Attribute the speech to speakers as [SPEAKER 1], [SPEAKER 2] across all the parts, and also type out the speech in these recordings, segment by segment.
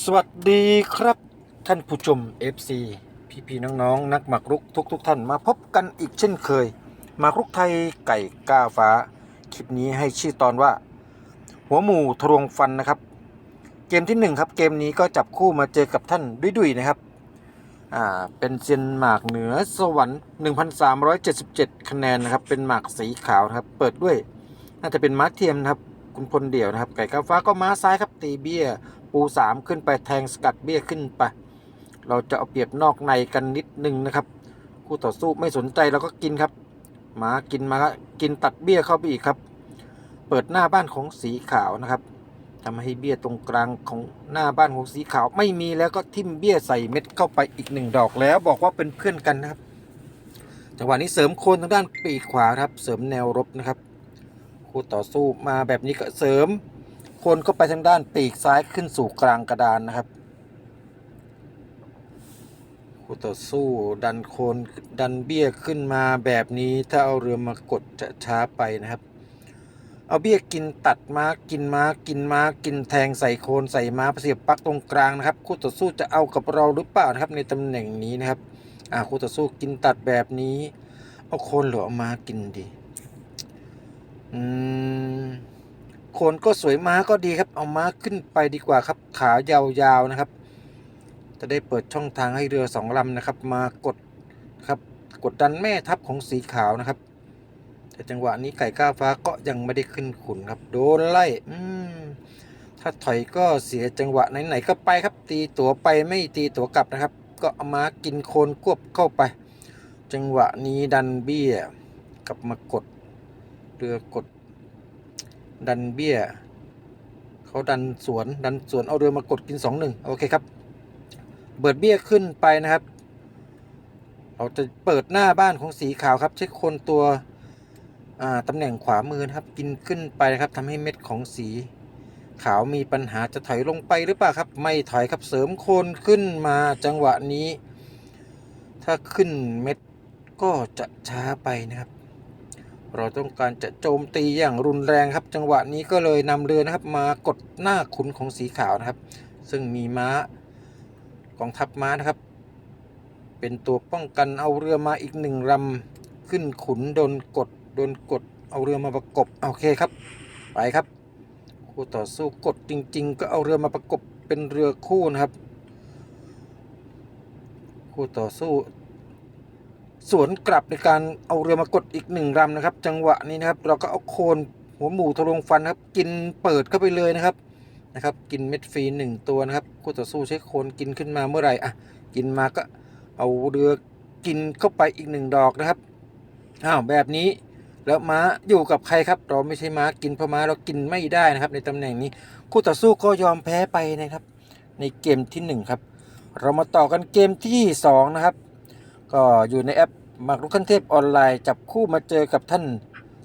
[SPEAKER 1] สวัสดีครับท่านผู้ชม FC พี่พี่ๆน้องๆ นักหมากรุกทุกทุกๆท่านมาพบกันอีกเช่นเคยหมากรุกไทยไก่ก้าฟ้า คลิปนี้ให้ชื่อตอนว่า หัวหมูทะลวงฟันนะครับ เกมที่หนึ่งครับเกมนี้ก็จับคู่มาเจอกับท่านดุยๆนะครับอ่าเป็นเซียนหมากเหนือสวรรค์ 1377 คะแนนนะครับเป็นหมากสีขาวนะครับเปิดด้วย น่าจะเป็นม้าเทียมนะครับคุณพลเดี่ยวนะครับ ไก่ก้าฟ้าก็ม้าซ้ายครับตีเบี้ย ปูสามขึ้นไปแทงสกัดเบี้ยขึ้นไป เราจะเอาเปรียบนอกในกันนิดนึงนะครับ คู่ต่อสู้ไม่สนใจเราก็กินครับหมากินมาก็กินตัดเบี้ยเข้าไปอีกครับ เปิดหน้าบ้านของสีขาวนะครับทำให้เบี้ยตรงกลางของหน้าบ้านของสีขาวไม่มีแล้วก็ทิ่มเบี้ยใส่เม็ดเข้าไปอีกหนึ่งดอกแล้วบอกว่าเป็นเพื่อนกันนะครับจังหวะนี้เสริมโคนทางด้านปีกขวาครับ เสริมแนวรบนะครับ คู่ต่อสู้มาแบบนี้ก็เสริม คนก็ไปทางด้านปีกซ้ายขึ้นสู่กลางกระดานนะครับคู่ต่อสู้ดันโคนดันเบี้ยขึ้นมาแบบนี้ถ้าเอาเรือมากดจะช้าไปนะครับ เอาเบี้ยกินตัดม้ากินม้ากินม้ากินแทงใส่โคนใส่ม้าเสียบปักตรงกลางนะครับ คู่ต่อสู้จะเอากับเราหรือเปล่านะครับในตำแหน่งนี้นะครับอ่าคู่ต่อสู้กินตัดแบบนี้เอาโคนหรือเอาม้ากินดีอืม คนก็สวยม้าก็ดีครับ เอาม้าขึ้นไปดีกว่าครับ ขายาวๆนะครับ จะได้เปิดช่องทางให้เรือสองลำนะครับ มากดครับ กดดันแม่ทัพของสีขาวนะครับ แต่จังหวะนี้ไก่ก้าฟ้าก็ยังไม่ได้ขึ้นขุนครับ โดนไล่อืมถ้าถอยก็เสียจังหวะไหนๆก็ไปครับ ตีตัวไปไม่ตีตัวกลับนะครับ ก็เอาม้ากินโคนควบเข้าไป จังหวะนี้ดันเบี้ยกลับมากดเรือกด ดันเบี้ยเขาดันสวนดันสวนเอาเรือมากดกินสองหนึ่งโอเคครับเบิดเบี้ยขึ้นไปนะครับ เราจะเปิดหน้าบ้านของสีขาวครับเช็คคนตัวตำแหน่งขวามือนะครับ กินขึ้นไปนะครับทำให้เม็ดของสีขาวมีปัญหาจะถอยลงไปหรือเปล่าครับ ไม่ถอยครับเสริมโคนขึ้นมาจังหวะนี้ ถ้าขึ้นเม็ดก็จะช้าไปนะครับ เราต้องการจะโจมตีอย่างรุนแรงครับ จังหวะนี้ก็เลยนำเรือนะครับ มากดหน้าขุนของสีขาวนะครับ ซึ่งมีม้ากองทัพม้านะครับ เป็นตัวป้องกันเอาเรือมาอีกหนึ่งลำขึ้นขุนโดนกดโดนกดเอาเรือมาประกบโอเคครับ ไปครับคู่ต่อสู้กดจริง ๆ ก็เอาเรือมาประกบเป็นเรือคู่นะครับ คู่ต่อสู้ สวนกลับในการเอาเรือมากดอีกหนึ่งลำนะครับ จังหวะนี้นะครับ เราก็เอาโคนหัวหมูทะลวงฟันครับ กินเปิดเข้าไปเลยนะครับนะครับ กินเม็ดฟรีหนึ่งตัวนะครับคู่ต่อสู้ใช้โคนกินขึ้นมาเมื่อไหร่อะกินมาก็เอาเรือกินเข้าไปอีกหนึ่งดอกนะครับอ้าวแบบนี้แล้วม้าอยู่กับใครครับ เราไม่ใช่ม้ากินเพราะม้าเรากินไม่ได้นะครับ ในตำแหน่งนี้คู่ต่อสู้ก็ยอมแพ้ไปนะครับ ในเกมที่หนึ่งครับ เรามาต่อกันเกมที่สองนะครับ ก็อยู่ในแอปหมากรุกขั้นเทพออนไลน์ จับคู่มาเจอกับท่าน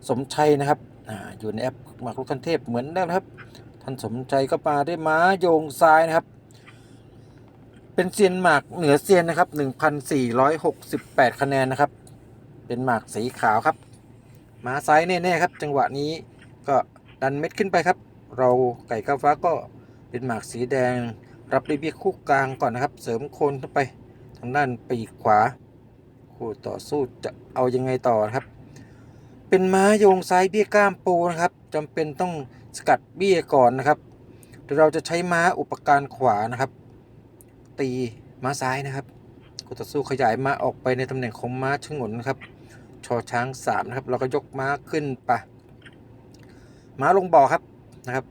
[SPEAKER 1] สมชัยนะครับออยู่ในแอปหมากรุกขั้นเทพเหมือนเดิมนะครับ ท่านสมชัยก็มาด้วยม้าโยงซ้ายนะครับ เป็นเซียนหมากเหนือเซียนนะครับ 1,468 คะแนนนะครับ เป็นหมากสีขาวครับม้าซ้ายแน่ๆครับ จังหวะนี้ก็ดันเม็ดขึ้นไปครับ เราไก่ก้าฟ้าก็เป็นหมากสีแดง รับด้เบี้ยคู่กลางก่อนนะครับ เสริมโคนเข้าไป ทางด้านปีกขวา คู่ต่อสู้จะเอายังไงต่อนะครับ เป็นม้าโยงซ้ายเบี้ยก้ามปูนะครับจำเป็นต้องสกัดเบี้ยก่อนนะครับเดี๋ยวเราจะใช้ม้าอุปการขวานะครับ ตีม้าซ้ายนะครับคู่ต่อสู้ขยายม้าออกไปในตำแหน่งของม้าชงนนะครับชอช้างสามนะครับ เราก็ยกม้าขึ้นไปม้าลงบ่อครับนะครับ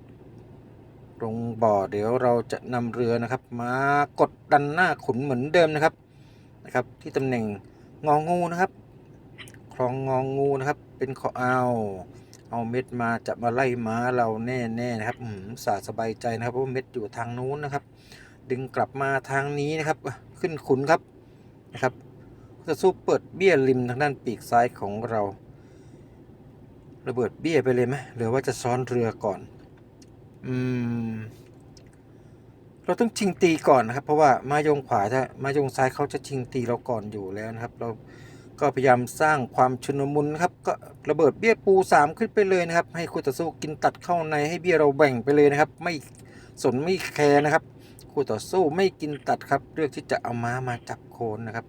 [SPEAKER 1] ลงบ่อเดี๋ยวเราจะนำเรือนะครับ มากดดันหน้าขุนเหมือนเดิมนะครับนะครับ ที่ตำแหน่ง งองูนะครับ คลองงองูนะครับ เป็นขอเอาเอาเม็ดมาจะมาไล่ม้าเราแน่ๆนนะครับอืมสาสบายใจนะครับเพราะเม็ดอยู่ทางนู้นนะครับ ดึงกลับมาทางนี้นะครับ ขึ้นขุนครับนะครับจะสู้เปิดเบี้ยริมทางด้านปีกซ้ายของเรา ระเบิดเบี้ยไปเลยไหมหรือว่าจะซ้อนเรือก่อน อืม เราต้องชิงตีก่อนนะครับ เพราะว่ามายงขวาถ้ามายงซ้ายเขาจะชิงตีเราก่อนอยู่แล้วนะครับ เราก็พยายามสร้างความชุนมุนครับก็ระเบิดเบี้ยปูสามขึ้นไปเลยนะครับ ให้คู่ต่อสู้กินตัดเข้าในให้เบี้ยเราแบ่งไปเลยนะครับ ไม่สนไม่แคร์นะครับคคู่ต่อสู้ไม่กินตัดครับเลือกที่จะเอาม้ามาจับโคนนะครับ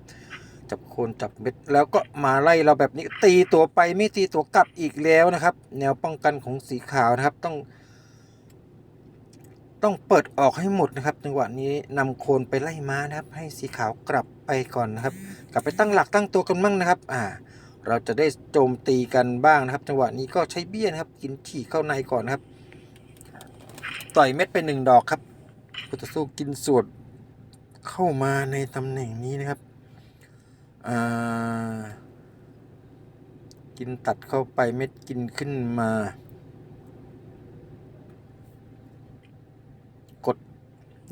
[SPEAKER 1] จับโคนจับเม็ดแล้วก็มาไล่เราแบบนี้ตีตัวไปไม่ตีตัวกลับอีกแล้วนะครับ แนวป้องกันของสีขาวนะครับ ต้อง ต้องเปิดออกให้หมดนะครับจังหวะนี้นำโคนไปไล่ม้านะครับ ให้สีขาวกลับไปก่อนนะครับ กลับไปตั้งหลักตั้งตัวกันมั่งนะครับ อ่า เราจะได้โจมตีกันบ้างนะครับ จังหวะนี้ก็ใช้เบี้ยนะครับ กินถี่เข้าในก่อนนะครับ ต่อยเม็ดไปหนึ่งดอกครับพุทธสู้กินสวดเข้ามาในตำแหน่งนี้นะครับ อ่า กินตัดเข้าไปเม็ดกินขึ้นมา กด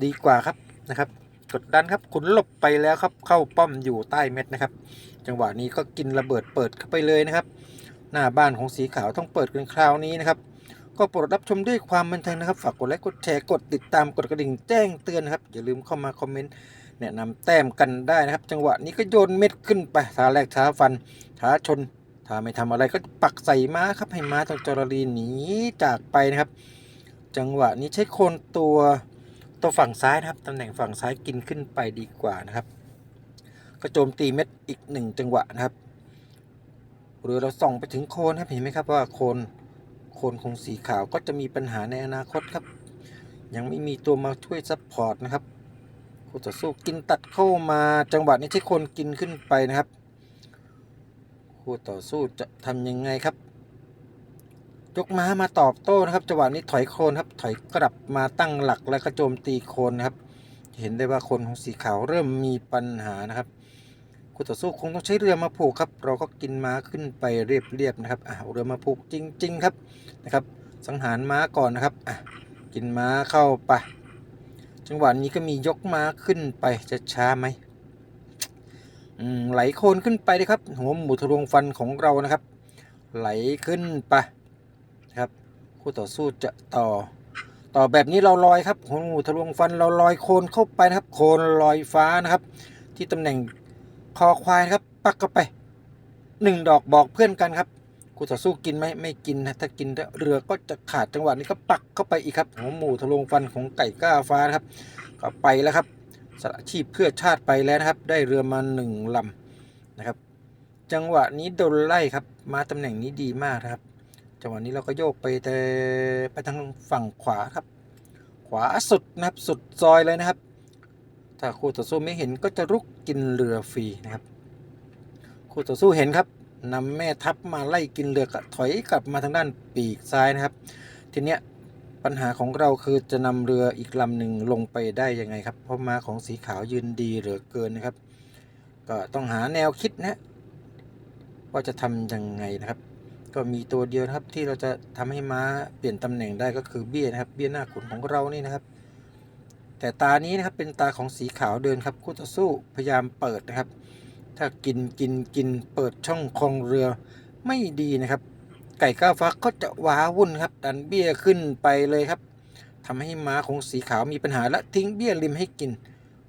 [SPEAKER 1] ดีกว่าครับนะครับ กดดันครับขุนหลบไปแล้วครับ เข้าป้อมอยู่ใต้เม็ดนะครับ จังหวะนี้ก็กินระเบิดเปิดเข้าไปเลยนะครับ หน้าบ้านของสีขาวต้องเปิดกันคราวนี้นะครับ ก็โปรดรับชมด้วยความบันเทิงนะครับ ฝากกดไลค์กดแชร์กดติดตามกดกระดิ่งแจ้งเตือนนะครับอย่าลืมเข้ามาคอมเมนต์แนะนำแต้มกันได้นะครับ จังหวะนี้ก็โยนเม็ดขึ้นไปท้าแรกท้าฟันท้าชนถ้าไม่ทำอะไรก็ปักใส่ม้าครับให้ม้าตรงจรลีหนีจากไปนะครับ จังหวะนี้ใช้โคนตัว ตัวฝั่งซ้ายนะครับตำแหน่งฝั่งซ้ายกินขึ้นไปดีกว่านะครับ ก็โจมตีเม็ดอีกหนึ่งจังหวะนะครับ หรือเราส่องไปถึงโคนครับเห็นไหมครับว่าโคนโคนของสีขาวก็จะมีปัญหาในอนาคตครับ ยังไม่มีตัวมาช่วยซัพพอร์ตนะครับคู่ต่อสู้กินตัดเข้ามาจังหวะนี้ใช้โคนกินขึ้นไปนะครับคู่ต่อสู้จะทำยังไงครับ ยกม้ามาตอบโต้นะครับจังหวะนี้ถอยโคนครับถอยกลับมาตั้งหลักแล้วก็โจมตีโคนนะครับ เห็นได้ว่าคนของสีขาวเริ่มมีปัญหานะครับคู่ต่อสู้คงต้องใช้เรือมาผูกครับ เราก็กินม้าขึ้นไปเรียบๆนะครับอะเอาเรือมาผูกจริง ๆ ครับนะครับ สังหารม้าก่อนนะครับอะกินม้าเข้าไปจังหวะนี้ก็มียกม้าขึ้นไปจะช้าไหมอืมไหลโคนขึ้นไปเลยครับ หัวหมูทะลวงฟันของเรานะครับ ไหลขึ้นไป ครับ คู่ต่อสู้จะต่อ ต่อแบบนี้เราลอยครับหัวงูทะลวงฟันเราลอยโคนเข้าไปนะครับ โคนลอยฟ้านะครับ ที่ตำแหน่งคอควายนะครับ ปักเข้าไปหนึ่งดอกบอกเพื่อนกันครับคู่ต่อสู้กินไหมไม่กินนะถ้ากินเรือก็จะขาดจังหวะนี้ก็ปักเข้าไปอีกครับหัวหมูทะลวงฟันของไก่ก้าฟ้านะครับ ก็ไปแล้วครับสละชีพเพื่อชาติไปแล้วนะครับ ได้เรือมาหนึ่งลำนะครับ จังหวะนี้โดนไล่ครับ มาตำแหน่งนี้ดีมากนะครับ จังหวะนี้เราก็โยกไปแต่ไปทางฝั่งขวาครับ ขวาสุดนะครับสุดซอยเลยนะครับ ถ้าคู่ต่อสู้ไม่เห็นก็จะรุกกินเรือฟรีนะครับ คู่ต่อสู้เห็นครับนำแม่ทัพมาไล่กินเรือก็ถอยกลับมาทางด้านปีกซ้ายนะครับ ทีเนี้ยปัญหาของเราคือจะนำเรืออีกลำหนึ่งลงไปได้ยังไงครับ เพราะมาของสีขาวยืนดีเหลือเกินนะครับ ก็ต้องหาแนวคิดนะว่าจะทำยังไงนะครับ ก็มีตัวเดียวนะครับที่เราจะทำให้ม้าเปลี่ยนตำแหน่งได้ก็คือเบี้ยนะครับ เบี้ยหน้าขุนของเรานี่นะครับ แต่ตานี้นะครับเป็นตาของสีขาวเดินครับคู่ต่อสู้พยายามเปิดนะครับ ถ้ากินกินกินเปิดช่องคลองเรือไม่ดีนะครับ ไก่ก้าวฟ้าก็จะว้าวุ่นครับ ดันเบี้ยขึ้นไปเลยครับทำให้ม้าของสีขาวมีปัญหาและทิ้งเบี้ยริมให้กิน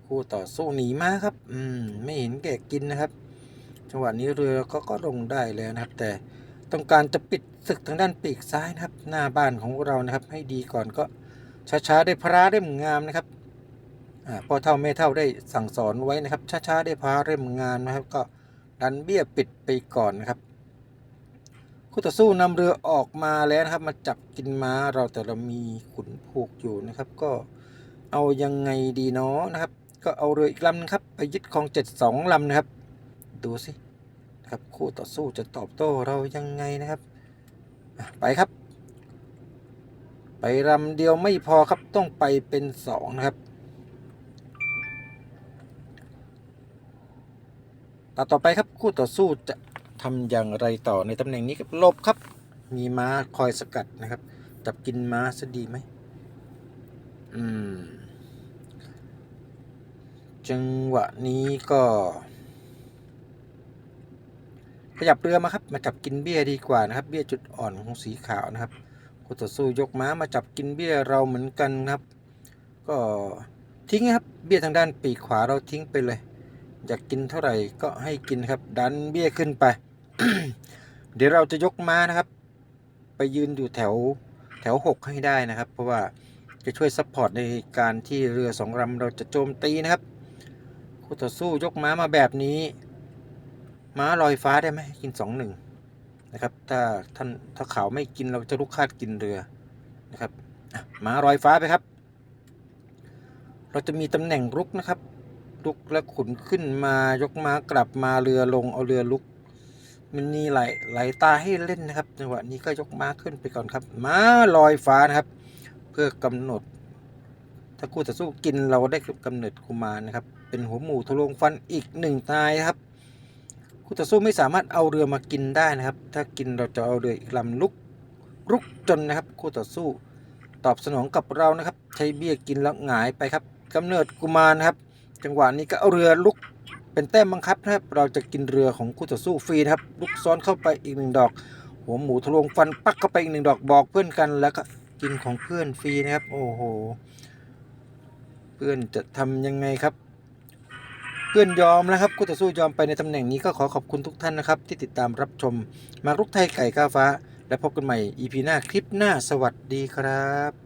[SPEAKER 1] คู่ต่อสู้หนีมาครับ อืม ไม่เห็นแก่กินนะครับ จังหวะนี้เรือก็ก็ลงได้แล้วนะครับ แต่ ต้องการจะปิดศึกทางด้านปีกซ้ายนะครับ หน้าบ้านของเรานะครับ ให้ดีก่อนก็ช้าๆได้พระเล่มงามนะครับอพอเท่าแม่เท่าได้สั่งสอนไว้นะครับช้าๆได้พระเล่มงามนะครับ ก็ดันเบี้ยปิดไปก่อนนะครับคู่ต่อสู้นำเรือออกมาแล้วนะครับ มาจับกินม้าเราแต่เรามีขุนผูกอยู่นะครับ ก็เอายังไงดีเนาะนะครับ ก็เอาเรืออีกลำนึงครับไปยึดคลองเจ็ดสองลำนะครับ ดูสิ ครับคู่ต่อสู้จะตอบโต้เรายังไงนะครับ ไปครับ ไปลำเดียวไม่พอครับต้องไปเป็นสองนะครับตาต่อไปครับคู่ต่อสู้จะทำอย่างไรต่อในตำแหน่งนี้ครับลบครับ มีม้าคอยสกัดนะครับ จับกินม้าซะดีไหมอืมจังหวะนี้ก็ ขยับเรือมาครับ มาจับกินเบี้ยดีกว่านะครับ เบี้ยจุดอ่อนของสีขาวนะครับคู่ต่อสู้ยกม้ามาจับกินเบี้ยเราเหมือนกันครับ ก็ทิ้งครับ เบี้ยทางด้านปีกขวาเราทิ้งไปเลย อยากกินเท่าไหร่ก็ให้กินครับ ดันเบี้ยขึ้นไป เดี๋ยวเราจะยกม้านะครับ ไปยืนอยู่แถวแถวหกให้ได้นะครับ เพราะว่าจะช่วยซัพพอร์ตในการที่เรือสองลำเราจะโจมตีนะครับคู่ต่อสู้ยกม้ามาแบบนี้ ม้าลอยฟ้าได้ไหมกินสองหนึ่งนะครับ ถ้าท่านถ้าเขาไม่กินเราจะลุกคาดกินเรือนะครับม้าลอยฟ้าไปครับ เราจะมีตำแหน่งรุกนะครับลุกแล้วขุนขึ้นมายกม้ากลับมาเรือลงเอาเรือลุก มันมีไหลายหลตาให้เล่นนะครับจังหวะนี้ก็ยกม้าขึ้นไปก่อนครับ ม้าลอยฟ้านะครับ เพื่อกำหนด ถ้าคู่ต่อสู้กินเราได้กำเนิดกุมารนะครับ เป็นหัวหมูทะลวงฟันอีกหนึ่งตายครับ คู่ต่อสู้ไม่สามารถเอาเรือมากินได้นะครับ ถ้ากินเราจะเอาเรืออีกลำลุกลุกจนนะครับ คู่ต่อสู้ตอบสนองกับเรานะครับ ใช้เบี้ยกินแล้วหงายไปครับกำเนิดกุมารนะครับ จังหวะนี้ก็เอาเรือลุกเป็นแต้มบังคับนะครับ เราจะกินเรือของคู่ต่อสู้ฟรีนะครับ ลุกซ้อนเข้าไปอีกหนึ่งดอก หัวหมูทะลวงฟันปักเข้าไปอีกหนึ่งดอกบอกเพื่อนกันแล้วก็กินของเพื่อนฟรีนะครับ โอ้โห เพื่อนจะทำยังไงครับ พื่อนยอมแล้วครับคู่ต่อสู้ยอมไปในตำแหน่งนี้ก็ขอขอบคุณทุกท่านนะครับ ที่ติดตามรับชมมารุกไทยไก่ก้าฟ้า และพบกันใหม่ EP หน้าคลิปหน้าสวัสดีครับ